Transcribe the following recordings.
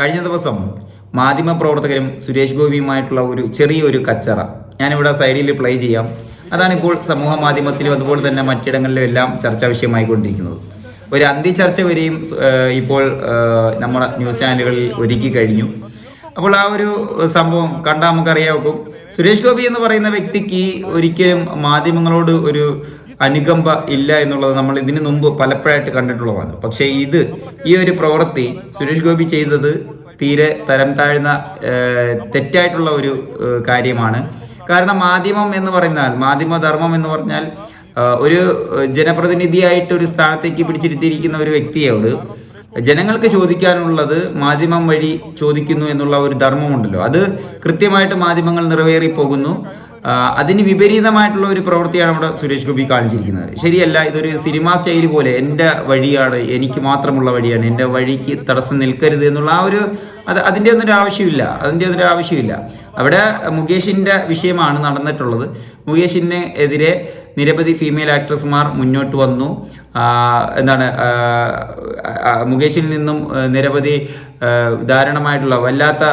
കഴിഞ്ഞ ദിവസം മാധ്യമ പ്രവർത്തകരും സുരേഷ് ഗോപിയുമായിട്ടുള്ള ഒരു ചെറിയൊരു കച്ചറ. ഞാനിവിടെ സൈഡിൽ പ്ലേ ചെയ്യാം. അതാണിപ്പോൾ സമൂഹ മാധ്യമത്തിലും അതുപോലെ തന്നെ മറ്റിടങ്ങളിലും എല്ലാം ചർച്ചാ വിഷയമായിക്കൊണ്ടിരിക്കുന്നത്. ഒരു അന്ത്യചർച്ച വരെയും ഇപ്പോൾ നമ്മുടെ ന്യൂസ് ചാനലുകളിൽ ഒരുക്കി കഴിഞ്ഞു. അപ്പോൾ ആ ഒരു സംഭവം കണ്ടാൽ നമുക്കറിയാവും സുരേഷ് ഗോപി എന്ന് പറയുന്ന വ്യക്തിക്ക് ഒരിക്കലും മാധ്യമങ്ങളോട് ഒരു അനുകമ്പ ഇല്ല എന്നുള്ളത് നമ്മൾ ഇതിനു മുമ്പ് പലപ്പോഴായിട്ട് കണ്ടിട്ടുള്ളതാണ്. പക്ഷെ ഇത് ഈ ഒരു പ്രവൃത്തി സുരേഷ് ഗോപി ചെയ്തത് തീരെ തരം താഴ്ന്ന തെറ്റായിട്ടുള്ള ഒരു കാര്യമാണ്. കാരണം മാധ്യമം എന്ന് പറഞ്ഞാൽ മാധ്യമധർമ്മം എന്ന് പറഞ്ഞാൽ ഒരു ജനപ്രതിനിധിയായിട്ട് ഒരു സ്ഥാനത്തേക്ക് പിടിച്ചിരുത്തിയിരിക്കുന്ന ഒരു വ്യക്തിയോട് ജനങ്ങൾക്ക് ചോദിക്കാനുള്ളത് മാധ്യമം വഴി ചോദിക്കുന്നു എന്നുള്ള ഒരു ധർമ്മമുണ്ടല്ലോ. അത് കൃത്യമായിട്ട് മാധ്യമങ്ങൾ നിറവേറി പോകുന്നു അതിന് വിപരീതമായിട്ടുള്ള ഒരു പ്രവൃത്തിയാണ് നമ്മുടെ സുരേഷ് ഗോപി കാണിച്ചിരിക്കുന്നത്. ശരിയല്ല ഇതൊരു സിനിമ സ്റ്റൈൽ പോലെ എന്റെ വഴിയാണ് എനിക്ക് മാത്രമുള്ള വഴിയാണ് എന്റെ വഴിക്ക് തടസ്സം നിൽക്കരുത് എന്നുള്ള ആ ഒരു അത് അതിന്റെ ഒന്നും ഒരു ആവശ്യമില്ല അതിന്റെ ഒന്നും ഒരു ആവശ്യമില്ല. അവിടെ മുകേഷിന്റെ വിഷയമാണ് നടന്നിട്ടുള്ളത്. മുകേഷിന് എതിരെ നിരവധി ഫീമെയിൽ ആക്ട്രസ്മാർ മുന്നോട്ട് വന്നു. എന്താണ് മുകേഷിൽ നിന്നും നിരവധി ദാരുണമായിട്ടുള്ള വല്ലാത്ത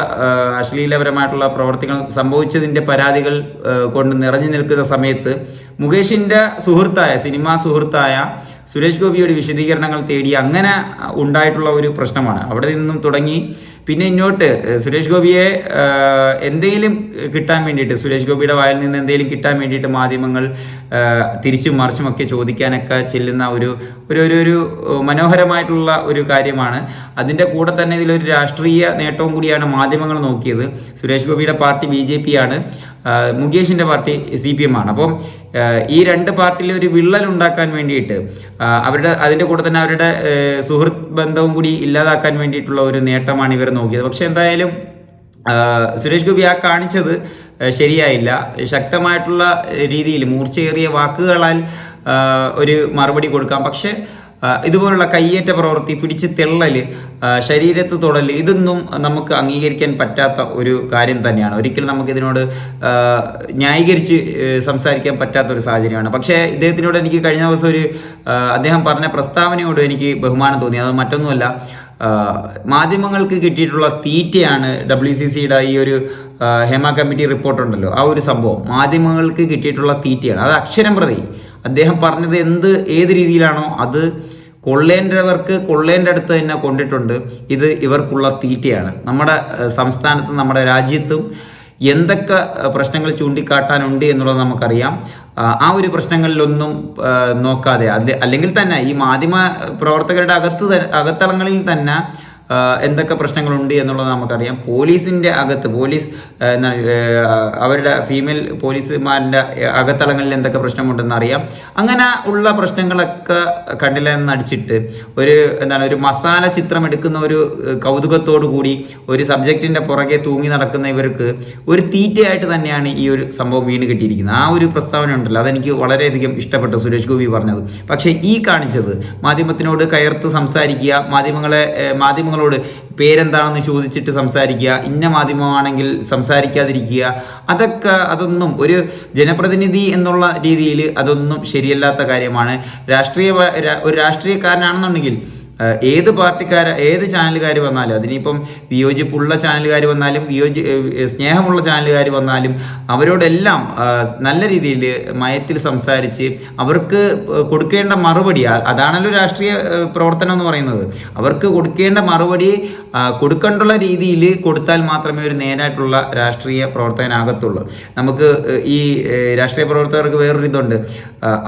അശ്ലീലപരമായിട്ടുള്ള പ്രവർത്തികൾ സംഭവിച്ചതിന്റെ പരാതികൾ കൊണ്ട് നിറഞ്ഞു നിൽക്കുന്ന സമയത്ത് മുകേഷിന്റെ സുഹൃത്തായ സിനിമാ സുഹൃത്തായ സുരേഷ് ഗോപിയുടെ വിശദീകരണങ്ങൾ തേടി അങ്ങനെ ഉണ്ടായിട്ടുള്ള ഒരു പ്രശ്നമാണ്. അവിടെ നിന്നും തുടങ്ങി. പിന്നെ ഇങ്ങോട്ട് സുരേഷ് ഗോപിയെ എന്തെങ്കിലും കിട്ടാൻ വേണ്ടിയിട്ട് സുരേഷ് ഗോപിയുടെ വായിൽ നിന്ന് എന്തെങ്കിലും കിട്ടാൻ വേണ്ടിയിട്ട് മാധ്യമങ്ങൾ തിരിച്ചും മറിച്ചുമൊക്കെ ചോദിക്കാനൊക്കെ ചെല്ലുന്ന ഒരു ഒരു ഒരു ഒരു മനോഹരമായിട്ടുള്ള ഒരു കാര്യമാണ്. അതിന്റെ കൂടെ തന്നെ ഇതിലൊരു രാഷ്ട്രീയ നേട്ടവും കൂടിയാണ് മാധ്യമങ്ങൾ നോക്കിയത്. സുരേഷ് ഗോപിയുടെ പാർട്ടി ബി ജെ പി ആണ് മുകേഷിന്റെ പാർട്ടി സി പി എം ആണ്. അപ്പം ഈ രണ്ട് പാർട്ടിയിൽ ഒരു വിള്ളൽ ഉണ്ടാക്കാൻ വേണ്ടിയിട്ട് അവരുടെ അതിന്റെ കൂടെ തന്നെ അവരുടെ സുഹൃത്ത് ബന്ധവും കൂടി ഇല്ലാതാക്കാൻ വേണ്ടിയിട്ടുള്ള ഒരു നേട്ടമാണ് ഇവർ നോക്കിയത്. പക്ഷെ എന്തായാലും സുരേഷ് ഗോപി ആ കാണിച്ചത് ശരിയായില്ല. ശക്തമായിട്ടുള്ള രീതിയിൽ മൂർച്ചയേറിയ വാക്കുകളാൽ ഒരു മറുപടി കൊടുക്കാം. പക്ഷേ ഇതുപോലുള്ള കയ്യേറ്റ പ്രവൃത്തി പിടിച്ച് തെള്ളൽ ശരീരത്ത് തൊടൽ ഇതൊന്നും നമുക്ക് അംഗീകരിക്കാൻ പറ്റാത്ത ഒരു കാര്യം തന്നെയാണ്. ഒരിക്കലും നമുക്കിതിനോട് ന്യായീകരിച്ച് സംസാരിക്കാൻ പറ്റാത്ത ഒരു സാഹചര്യമാണ്. പക്ഷേ ഇദ്ദേഹത്തിനോട് എനിക്ക് കഴിഞ്ഞ ദിവസം ഒരു അദ്ദേഹം പറഞ്ഞ പ്രസ്താവനയോട് എനിക്ക് ബഹുമാനം തോന്നി. അത് മറ്റൊന്നുമല്ല മാധ്യമങ്ങൾക്ക് കിട്ടിയിട്ടുള്ള തീറ്റയാണ് ഡബ്ല്യു സി സിയുടെ ഈ ഒരു ഹേമ കമ്മിറ്റി റിപ്പോർട്ടുണ്ടല്ലോ. ആ ഒരു സംഭവം മാധ്യമങ്ങൾക്ക് കിട്ടിയിട്ടുള്ള തീറ്റയാണ്. അത് അക്ഷരം പ്രതി. അദ്ദേഹം പറഞ്ഞത് എന്ത് ഏത് രീതിയിലാണോ അത് കൊള്ളേണ്ടവർക്ക് കൊള്ളേന്റെ അടുത്ത് തന്നെ കൊണ്ടിട്ടുണ്ട്. ഇത് ഇവർക്കുള്ള തീറ്റയാണ്. നമ്മുടെ സംസ്ഥാനത്തും നമ്മുടെ രാജ്യത്തും എന്തൊക്കെ പ്രശ്നങ്ങൾ ചൂണ്ടിക്കാട്ടാനുണ്ട് എന്നുള്ളത് നമുക്കറിയാം. ആ, ഒരു പ്രശ്നങ്ങളിലൊന്നും നോക്കാതെ. അല്ലെങ്കിൽ തന്നെ ഈ മാധ്യമ പ്രവർത്തകരുടെ അകത്ത് അകത്തളങ്ങളിൽ തന്നെ എന്തൊക്കെ പ്രശ്നങ്ങളുണ്ട് എന്നുള്ളത് നമുക്കറിയാം. പോലീസിന്റെ അകത്ത് പോലീസ് അവരുടെ ഫീമെയിൽ പോലീസുമാരുടെ അകത്തളങ്ങളിൽ എന്തൊക്കെ പ്രശ്നമുണ്ടെന്ന് അറിയാം. അങ്ങനെ ഉള്ള പ്രശ്നങ്ങളൊക്കെ കണ്ടില്ല എന്നടിച്ചിട്ട് ഒരു എന്താണ് ഒരു മസാല ചിത്രം എടുക്കുന്ന ഒരു കൗതുകത്തോടു കൂടി ഒരു സബ്ജക്റ്റിന്റെ പുറകെ തൂങ്ങി നടക്കുന്ന ഇവർക്ക് ഒരു തീറ്റയായിട്ട് തന്നെയാണ് ഈ ഒരു സംഭവം വീണ് കിട്ടിയിരിക്കുന്നത്. ആ ഒരു പ്രസ്താവന ഉണ്ടല്ലോ. അതെനിക്ക് വളരെയധികം ഇഷ്ടപ്പെട്ടു സുരേഷ് ഗോപി പറഞ്ഞത്. പക്ഷേ ഈ കാണിച്ചത് മാധ്യമത്തിനോട് കയർത്ത് സംസാരിക്കുക മാധ്യമങ്ങളെ ഏഹ്, മാധ്യമങ്ങളോട് പേരെന്താണെന്ന് ചോദിച്ചിട്ട് സംസാരിക്കുക ഇന്ന മാധ്യമമാണെങ്കിൽ സംസാരിക്കാതിരിക്കുക അതൊക്കെ അതൊന്നും ഒരു ജനപ്രതിനിധി എന്നുള്ള രീതിയിൽ അതൊന്നും ശരിയല്ലാത്ത കാര്യമാണ്. രാഷ്ട്രീയ ഒരു രാഷ്ട്രീയക്കാരനാണെന്നുണ്ടെങ്കിൽ ഏത് പാർട്ടിക്കാർ ഏത് ചാനലുകാർ വന്നാലും അതിനിപ്പം വിയോജിപ്പുള്ള ചാനലുകാർ വന്നാലും വിയോജി സ്നേഹമുള്ള ചാനലുകാർ വന്നാലും അവരോടെല്ലാം നല്ല രീതിയിൽ മയത്തിൽ സംസാരിച്ച് അവർക്ക് കൊടുക്കേണ്ട മറുപടി അതാണല്ലോ രാഷ്ട്രീയ പ്രവർത്തനം എന്ന് പറയുന്നത്. അവർക്ക് കൊടുക്കേണ്ട മറുപടി കൊടുക്കേണ്ടുള്ള രീതിയിൽ കൊടുത്താൽ മാത്രമേ ഒരു നേരായിട്ടുള്ള രാഷ്ട്രീയ പ്രവർത്തകനാകത്തുള്ളൂ നമുക്ക് ഈ രാഷ്ട്രീയ പ്രവർത്തകർക്ക് വേറൊരു ഇതുണ്ട്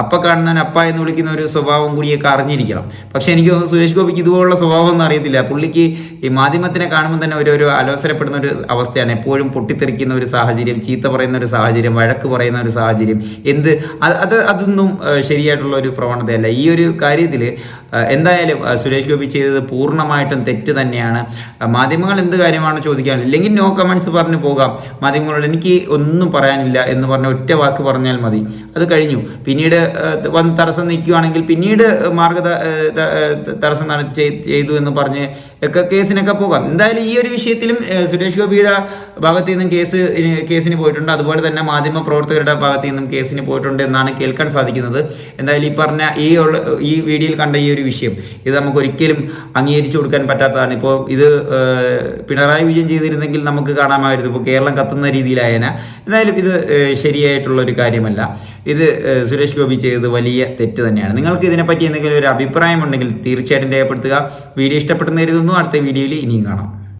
അപ്പ കാണുന്നവൻ അപ്പ എന്ന് വിളിക്കുന്ന ഒരു സ്വഭാവം കൂടിയൊക്കെ അറിഞ്ഞിരിക്കണം. പക്ഷെ എനിക്ക് തോന്നുന്നു സുരേഷ് ഗോപിക്ക് ഇതുപോലുള്ള സ്വഭാവം ഒന്നും അറിയത്തില്ല. പുള്ളിക്ക് ഈ മാധ്യമത്തിനെ കാണുമ്പോൾ തന്നെ ഒരു അലോസരപ്പെടുന്ന ഒരു അവസ്ഥയാണ്. എപ്പോഴും പൊട്ടിത്തെറിക്കുന്ന ഒരു സാഹചര്യം ചീത്ത പറയുന്ന ഒരു സാഹചര്യം വഴക്ക് പറയുന്ന ഒരു സാഹചര്യം. എന്ത് അത് അത് അതൊന്നും ശരിയായിട്ടുള്ള ഒരു പ്രവണതയല്ല. ഈ ഒരു കാര്യത്തിൽ എന്തായാലും സുരേഷ് ഗോപി ചെയ്തത് പൂർണമായിട്ടും തെറ്റ് തന്നെയാണ്. മാധ്യമങ്ങൾ എന്ത് കാര്യമാണ് ചോദിക്കാൻ? ഇല്ലെങ്കിൽ നോ കമൻസ് പറഞ്ഞു പോകാം. മാധ്യമങ്ങളോട് എനിക്ക് ഒന്നും പറയാനില്ല എന്ന് പറഞ്ഞ ഒറ്റ വാക്ക് പറഞ്ഞാൽ മതി. അത് കഴിഞ്ഞു. പിന്നീട് വന്ന് തടസ്സം നിൽക്കുകയാണെങ്കിൽ പിന്നീട് മാർഗ തടസ്സം ചെയ്തു എന്ന് പറഞ്ഞ് ഒക്കെ കേസിനൊക്കെ പോകാം. എന്തായാലും ഈ ഒരു വിഷയത്തിലും സുരേഷ് ഗോപിയുടെ ഭാഗത്ത് നിന്നും കേസ് കേസിന് പോയിട്ടുണ്ട്. അതുപോലെ തന്നെ മാധ്യമ പ്രവർത്തകരുടെ ഭാഗത്ത് നിന്നും കേസിന് പോയിട്ടുണ്ട് എന്നാണ് കേൾക്കാൻ സാധിക്കുന്നത്. എന്തായാലും ഈ പറഞ്ഞ ഈ ഉള്ള ഈ വീഡിയോയിൽ കണ്ട ഈ ഒരു വിഷയം ഇത് നമുക്ക് ഒരിക്കലും അംഗീകരിച്ചു കൊടുക്കാൻ പറ്റാത്തതാണ്. ഇപ്പോൾ ഇത് പിണറായി വിജയൻ ചെയ്തിരുന്നെങ്കിൽ നമുക്ക് കാണാമായിരുന്നു. ഇപ്പോൾ കേരളം കത്തുന്ന രീതിയിലായേന. എന്തായാലും ഇത് ശരിയായിട്ടുള്ള ഒരു കാര്യമല്ല. ഇത് സുരേഷ് ഗോപി ചെയ്തത് വലിയ തെറ്റ് തന്നെയാണ്. നിങ്ങൾക്ക് ഇതിനെപ്പറ്റി എന്തെങ്കിലും ഒരു അഭിപ്രായം ഉണ്ടെങ്കിൽ തീർച്ചയായിട്ടും രേഖപ്പെടുത്തുക. വീഡിയോ ഇഷ്ടപ്പെട്ടെന്ന് കരുതുന്നു. അടുത്ത വീഡിയോയിൽ ഇനിയും കാണാം.